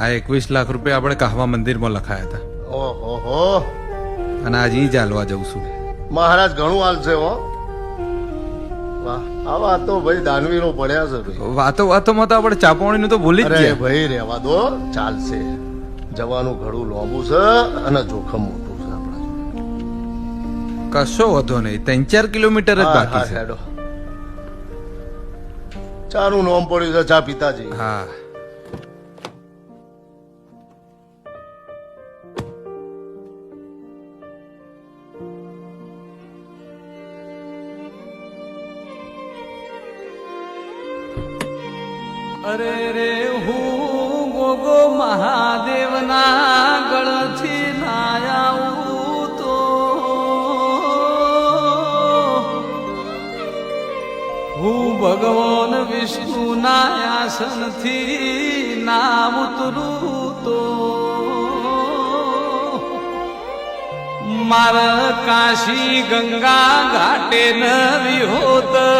આ એકવીસ લાખ રૂપિયા આપણે કહવા મંદિરમાં લખાયા હતા. ઓહો અને આજે ચાલવા જઉં છું. મહારાજ ઘણું હાલશે હો. આ વાતો ભાઈ દાનવીરો પડ્યા છે ભાઈ. વાતો વાતોમાં તો આપણે ચાપવણીનું તો ભૂલી જ ગયા. ભાઈ રહેવા દો ચાલશે. જવાનું ઘણું લોબું છે અને જોખમ મોટું છે આપણા કશો વધો નહીં ત્રણ ચાર કિલોમીટર જ બાકી છે. ચાનું નોમ પડ્યું છે ચા પિતાજી. હા. અરે રે, હું ગોગો મહાદેવના ગળથી ના આવું તો. હું ભગવાન વિષ્ણુના આસનથી નામ ઉતરું તો. મારા કાશી ગંગા ઘાટે નવી હોત.